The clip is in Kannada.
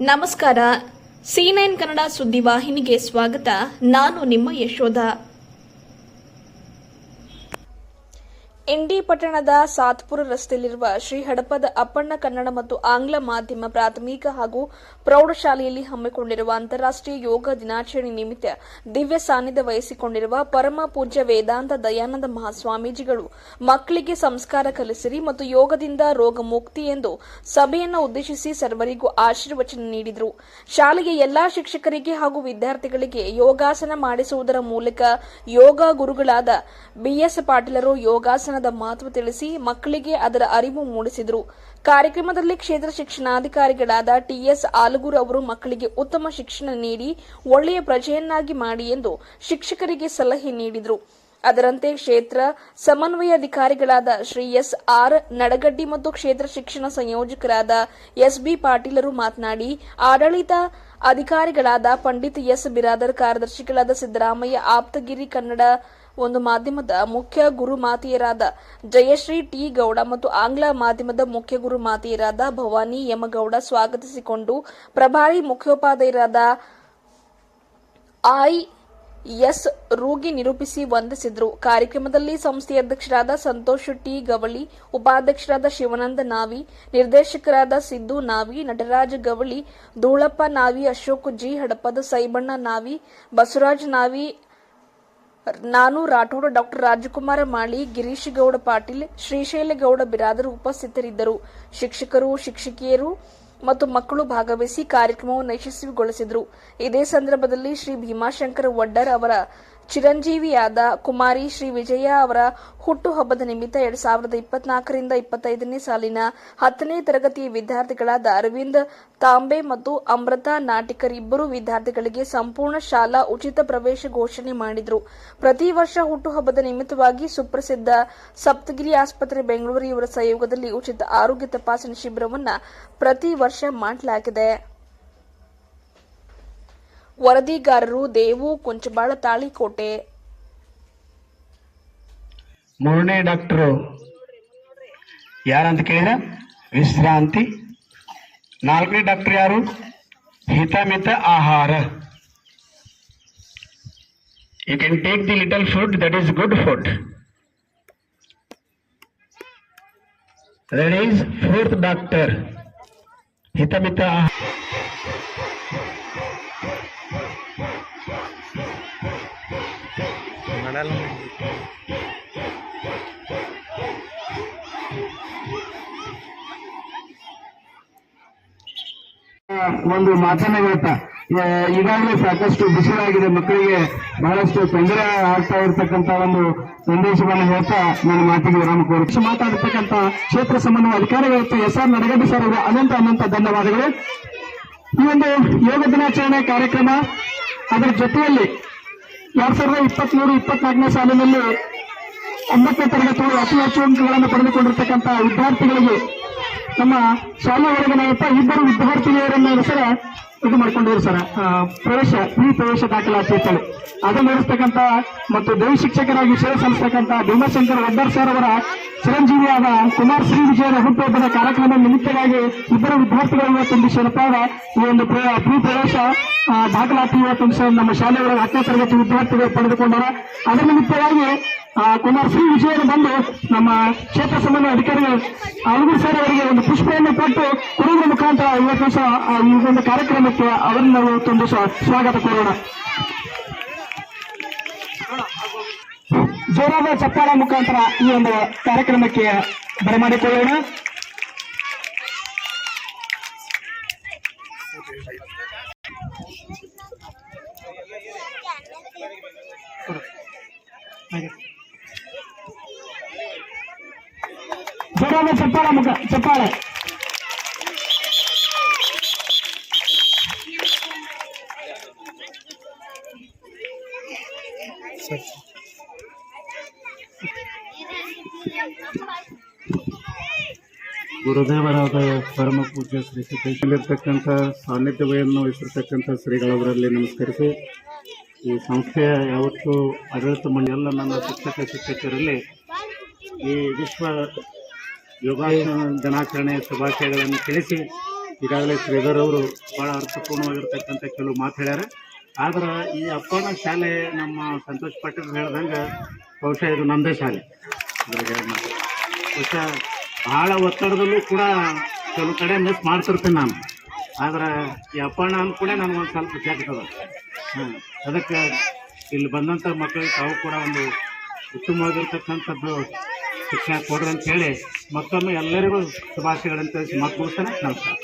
ನಮಸ್ಕಾರ. ಸಿ ನೈನ್ ಕನ್ನಡ ಸುದ್ದಿವಾಹಿನಿಗೆ ಸ್ವಾಗತ. ನಾನು ನಿಮ್ಮ ಯಶೋಧ. ಇಂಡಿ ಪಟ್ಟಣದ ಸಾತ್ಪುರ ರಸ್ತೆಯಲ್ಲಿರುವ ಶ್ರೀ ಹಡಪದ ಅಪ್ಪಣ್ಣ ಕನ್ನಡ ಮತ್ತು ಆಂಗ್ಲ ಮಾಧ್ಯಮ ಪ್ರಾಥಮಿಕ ಹಾಗೂ ಪ್ರೌಢಶಾಲೆಯಲ್ಲಿ ಹಮ್ಮಿಕೊಂಡಿರುವ ಅಂತಾರಾಷ್ಟ್ರೀಯ ಯೋಗ ದಿನಾಚರಣೆ ನಿಮಿತ್ತ ದಿವ್ಯ ಸಾನ್ನಿಧ್ಯ ವಹಿಸಿಕೊಂಡಿರುವ ಪರಮ ಪೂಜ್ಯ ವೇದಾಂತ ದಯಾನಂದ ಮಹಾಸ್ವಾಮೀಜಿಗಳು ಮಕ್ಕಳಿಗೆ ಸಂಸ್ಕಾರ ಕಲಿಸಿರಿ ಮತ್ತು ಯೋಗದಿಂದ ರೋಗ ಮುಕ್ತಿ ಎಂದು ಸಭೆಯನ್ನು ಉದ್ದೇಶಿಸಿ ಸರ್ವರಿಗೂ ಆಶೀರ್ವಚನ ನೀಡಿದರು. ಶಾಲೆಯ ಎಲ್ಲಾ ಶಿಕ್ಷಕರಿಗೆ ಹಾಗೂ ವಿದ್ಯಾರ್ಥಿಗಳಿಗೆ ಯೋಗಾಸನ ಮಾಡಿಸುವುದರ ಮೂಲಕ ಯೋಗ ಗುರುಗಳಾದ ಬಿಎಸ್ ಪಾಟೀಲರು ಯೋಗಾಸನದ ಮಹತ್ವ ತಿಳಿಸಿ ಮಕ್ಕಳಿಗೆ ಅದರ ಅರಿವು ಮೂಡಿಸಿದರು. ಕಾರ್ಯಕ್ರಮದಲ್ಲಿ ಕ್ಷೇತ್ರ ಶಿಕ್ಷಣಾಧಿಕಾರಿಗಳಾದ ಟಿಎಸ್ ಆಲಗೂರ್ ಅವರು ಮಕ್ಕಳಿಗೆ ಉತ್ತಮ ಶಿಕ್ಷಣ ನೀಡಿ ಒಳ್ಳೆಯ ಪ್ರಜೆಯನ್ನಾಗಿ ಮಾಡಿ ಎಂದು ಶಿಕ್ಷಕರಿಗೆ ಸಲಹೆ ನೀಡಿದರು. ಅದರಂತೆ ಕ್ಷೇತ್ರ ಸಮನ್ವಯ ಅಧಿಕಾರಿಗಳಾದ ಶ್ರೀ ಎಸ್. ಆರ್. ನಡಗಡ್ಡಿ ಮತ್ತು ಕ್ಷೇತ್ರ ಶಿಕ್ಷಣ ಸಂಯೋಜಕರಾದ ಎಸ್. ಬಿ. ಪಾಟೀಲರು ಮಾತನಾಡಿ, ಆಡಳಿತ ಅಧಿಕಾರಿಗಳಾದ ಪಂಡಿತ್ ಎಸ್. ಬಿರಾದರ್, ಕಾರ್ಯದರ್ಶಿಗಳಾದ ಸಿದ್ದರಾಮಯ್ಯ, ಆಪ್ತಗಿರಿ ಕನ್ನಡ ಒಂದು ಮಾಧ್ಯಮದ ಮುಖ್ಯ ಗುರು ಮಾತೆಯರಾದ ಜಯಶ್ರೀ ಟಿ ಗೌಡ ಮತ್ತು ಆಂಗ್ಲ ಮಾಧ್ಯಮದ ಮುಖ್ಯ ಗುರು ಮಾತೆಯರಾದ ಭವಾನಿ ಯಮಗೌಡ ಸ್ವಾಗತಿಸಿಕೊಂಡು ಪ್ರಭಾರಿ ಮುಖ್ಯೋಪಾಧ್ಯಾಯರಾದ ಐ ಎಸ್ ರೂಗಿ ನಿರೂಪಿಸಿ ವಂದಿಸಿದರು. ಕಾರ್ಯಕ್ರಮದಲ್ಲಿ ಸಂಸ್ಥೆಯ ಅಧ್ಯಕ್ಷರಾದ ಸಂತೋಷ್ ಟಿ ಗವಳಿ ಉಪಾಧ್ಯಕ್ಷರಾದ ಶಿವಾನಂದ ನಾವಿ, ನಿರ್ದೇಶಕರಾದ ಸಿದ್ದು ನಾವಿ, ನಟರಾಜ್ ಗವಳಿ, ಧೂಳಪ್ಪ ನಾವಿ, ಅಶೋಕ್ ಜಿ, ಹಡಪದ ಸೈಬಣ್ಣ ನಾವಿ, ಬಸವರಾಜ್ ನಾವಿ ನಾನು ರಾಠೋಡ ಡಾಕ್ಟರ್ ರಾಜಕುಮಾರ ಮಾಳಿ, ಗಿರೀಶ್ ಗೌಡ ಪಾಟೀಲ್ ಶ್ರೀಶೈಲಗೌಡ ಬಿರಾದರು ಉಪಸ್ಥಿತರಿದ್ದರು. ಶಿಕ್ಷಕರು, ಶಿಕ್ಷಕಿಯರು ಮತ್ತು ಮಕ್ಕಳು ಭಾಗವಹಿಸಿ ಕಾರ್ಯಕ್ರಮವನ್ನು ಯಶಸ್ವಿಗೊಳಿಸಿದರು ಇದೇ ಸಂದರ್ಭದಲ್ಲಿ ಶ್ರೀ ಭೀಮಾಶಂಕರ ವಡ್ಡರ್ ಅವರ ಚಿರಂಜೀವಿಯಾದ ಕುಮಾರಿ ಶ್ರೀ ವಿಜಯ ಅವರ ಹುಟ್ಟುಹಬ್ಬದ ನಿಮಿತ್ತ ಎರಡ್ ಸಾವಿರದ ಇಪ್ಪತ್ನಾಲ್ಕರಿಂದ ಇಪ್ಪತ್ತೈದನೇ ಸಾಲಿನ ಹತ್ತನೇ ತರಗತಿಯ ವಿದ್ಯಾರ್ಥಿಗಳಾದ ಅರವಿಂದ್ ತಾಂಬೆ ಮತ್ತು ಅಮೃತ ನಾಟಿಕರ್ ಇಬ್ಬರು ವಿದ್ಯಾರ್ಥಿಗಳಿಗೆ ಸಂಪೂರ್ಣ ಶಾಲಾ ಉಚಿತ ಪ್ರವೇಶ ಘೋಷಣೆ ಮಾಡಿದರು. ಪ್ರತಿ ವರ್ಷ ಹುಟ್ಟುಹಬ್ಬದ ನಿಮಿತ್ತವಾಗಿ ಸುಪ್ರಸಿದ್ಧ ಸಪ್ತಗಿರಿ ಆಸ್ಪತ್ರೆ ಬೆಂಗಳೂರು ಇವರ ಸಹಯೋಗದಲ್ಲಿ ಉಚಿತ ಆರೋಗ್ಯ ತಪಾಸಣೆ ಶಿಬಿರವನ್ನು ಪ್ರತಿ ವರ್ಷ ಮಾಡಲಾಗಿದೆ. ವರದಿಗಾರರು ದೇವು ಕುಂಚಬಾಳ ತಾಳಿಕೋಟೆ ಮೂರನೇ ಡಾಕ್ಟರು ಯಾರಂತ ಕೇಳಿದ್ರೆ ವಿಶ್ರಾಂತಿ ನಾಲ್ಕನೇ ಡಾಕ್ಟರ್ ಯಾರು ಹಿತಮಿತ ಆಹಾರ you can take the little food that is good food that is fourth doctor ಹಿತಮಿತ ಆಹಾರ ಒಂದು ಮಾತನ್ನ ಹೇಳ್ತಾ ಈಗಾಗಲೇ ಸಾಕಷ್ಟು ಬಿಸಿಲಾಗಿದೆ ಮಕ್ಕಳಿಗೆ ಬಹಳಷ್ಟು ತೊಂದರೆ ಆಗ್ತಾ ಇರತಕ್ಕಂತ ಒಂದು ಸಂದೇಶವನ್ನು ಹೇಳ್ತಾ ನನ್ನ ಮಾತಿಗೆ ವಿರಾಮ ಕೋರಿ ಮಾತಾಡಿರ್ತಕ್ಕಂತ ಕ್ಷೇತ್ರ ಸಮನ್ವಯ ಅಧಿಕಾರಿಗಳು ಎಸ್ ಆರ್ ನಡಗಡ್ಡಿ ಸರ್ ಅವರು ಅನಂತ ಅನಂತ ಧನ್ಯವಾದಗಳು. ಈ ಒಂದು ಯೋಗ ದಿನಾಚರಣೆ ಕಾರ್ಯಕ್ರಮ ಅದರ ಜೊತೆಯಲ್ಲಿ ಎರಡ್ ಸಾವಿರದ ಇಪ್ಪತ್ಮೂರು ಇಪ್ಪತ್ನಾಲ್ಕನೇ ಸಾಲಿನಲ್ಲಿ ಒಂಬತ್ತನೇ ತರಗತಿಗಳು ಅತಿ ಹೆಚ್ಚು ಅಂಕಗಳನ್ನು ಪಡೆದುಕೊಂಡಿರ್ತಕ್ಕಂಥ ವಿದ್ಯಾರ್ಥಿಗಳಿಗೆ ನಮ್ಮ ಶಾಲೆ ಒಳಗಿನ ಇಬ್ಬರು ವಿದ್ಯಾರ್ಥಿನಿಯರನ್ನ ಸರ ಇದು ಮಾಡ್ಕೊಂಡಿದ್ರು ಸರ್. ಪ್ರವೇಶ ಪ್ರೀ ಪ್ರವೇಶ ದಾಖಲಾತಿ ಅಂತೇಳಿ ಅದನ್ನು ನಡೆಸ್ತಕ್ಕಂಥ ಮತ್ತು ದೈವ ಶಿಕ್ಷಕರಾಗಿ ಸೇವೆ ಸಲ್ಲಿಸ್ತಕ್ಕಂಥ ಭೀಮಶಂಕರ್ ವಡ್ಡರ್ ಸರ್ ಅವರ ಚಿರಂಜೀವಿಯಾದ ಕುಮಾರ್ ಶ್ರೀ ವಿಜಯರ ಹುಟ್ಟುಹಬ್ಬದ ಕಾರ್ಯಕ್ರಮ ನಿಮಿತ್ತವಾಗಿ ಇಬ್ಬರು ವಿದ್ಯಾರ್ಥಿಗಳು ಶರಪಾದ ಈ ಒಂದು ಪ್ರ- ಪ್ರೀ ಪ್ರವೇಶ ದಾಖಲಾತಿ ಇವತ್ತು ನಮ್ಮ ಶಾಲೆಗಳ ಹತ್ತನೇ ತರಗತಿ ವಿದ್ಯಾರ್ಥಿಗಳು ಪಡೆದುಕೊಂಡಾರ. ಅದರ ನಿಮಿತ್ತವಾಗಿ ಕುಮಾರ್ ಶ್ರೀ ವಿಜಯರು ಬಂದು ನಮ್ಮ ಕ್ಷೇತ್ರ ಸಂಬಂಧ ಅಧಿಕಾರಿಗಳು ಅಳಗುರು ಸರ್ ಅವರಿಗೆ ಒಂದು ಪುಷ್ಪವನ್ನು ಕೊಟ್ಟು ಕೊಡುವುದರ ಮುಖಾಂತರ ಇವತ್ತು ಈ ಒಂದು ಕಾರ್ಯಕ್ರಮಕ್ಕೆ ಅವರನ್ನು ನಾವು ತುಂಬ ಸ್ವಾಗತ ಕೋರೋಣ. ಜೋರಾದ ಚಪ್ಪಾಳ ಮುಖಾಂತರ ಈ ಒಂದು ಕಾರ್ಯಕ್ರಮಕ್ಕೆ ಬರಮಾಡಿಕೊಳ್ಳೋಣ ಜೋರಾದ ಚಪ್ಪಾಳ ಮುಖ, ಚಪ್ಪಾಳೆ. ಗುರುದೇವರಾದ ಪರಮ ಪೂಜ್ಯ ಶ್ರೀ ಸಿದ್ದೇಶ್ವರಲ್ಲಿರ್ತಕ್ಕಂಥ ಸಾನ್ನಿಧ್ಯವನ್ನು ವಹಿಸಿರ್ತಕ್ಕಂಥ ಶ್ರೀಗಳವರಲ್ಲಿ ನಮಸ್ಕರಿಸಿ, ಈ ಸಂಸ್ಥೆಯ ಯಾವತ್ತೂ ಆಡಳಿತ ಮಂಡಳಿ ಎಲ್ಲ ನನ್ನ ಶಿಕ್ಷಕ, ಶಿಕ್ಷಕರಲ್ಲಿ ಈ ವಿಶ್ವ ಯೋಗಾಸನ, ದಿನಾಚರಣೆ, ಶುಭಾಶಯಗಳನ್ನು ತಿಳಿಸಿ. ಈಗಾಗಲೇ ಶ್ರೀಧರ್ ಅವರು ಭಾಳ ಅರ್ಥಪೂರ್ಣವಾಗಿರ್ತಕ್ಕಂಥ ಕೆಲವು ಮಾತು ಹೇಳ್ಯಾರ. ಆದ್ರೆ ಈ ಅಪ್ಪನ ಶಾಲೆ ನಮ್ಮ ಸಂತೋಷ್ ಪಾಟೀಲ್ ಹೇಳ್ದಂಗೆ ಬಹುಶಃ ಇದು ನಮ್ಮದೇ ಶಾಲೆ. ಬಹುಶಃ ಭಾಳ ಒತ್ತಡದಲ್ಲೂ ಕೂಡ ಕೆಲವು ಕಡೆ ಮಿಸ್ ಮಾಡ್ತಿರ್ತೀನಿ ನಾನು. ಆದ್ರೆ ಈ ಅಪ್ಪಣ್ಣ ಅಂದ್ಕೂಡೆ ಒಂದು ಸ್ವಲ್ಪ ಜಾಗತದ ಅದಕ್ಕೆ ಇಲ್ಲಿ ಬಂದಂಥ ಮಕ್ಕಳಿಗೆ ತಾವು ಕೂಡ ಒಂದು ಉತ್ತಮವಾಗಿರ್ತಕ್ಕಂಥದ್ದು ಶಿಕ್ಷಣ ಕೊಡ್ರಿ ಅಂತ ಹೇಳಿ ಮತ್ತೊಮ್ಮೆ ಎಲ್ಲರಿಗೂ ಶುಭಾಶಯಗಳನ್ನು ತಿಳಿಸಿ ಮಾತು ಮುಗಿಸ್ತಾನೆ ನಮಸ್ಕಾರ.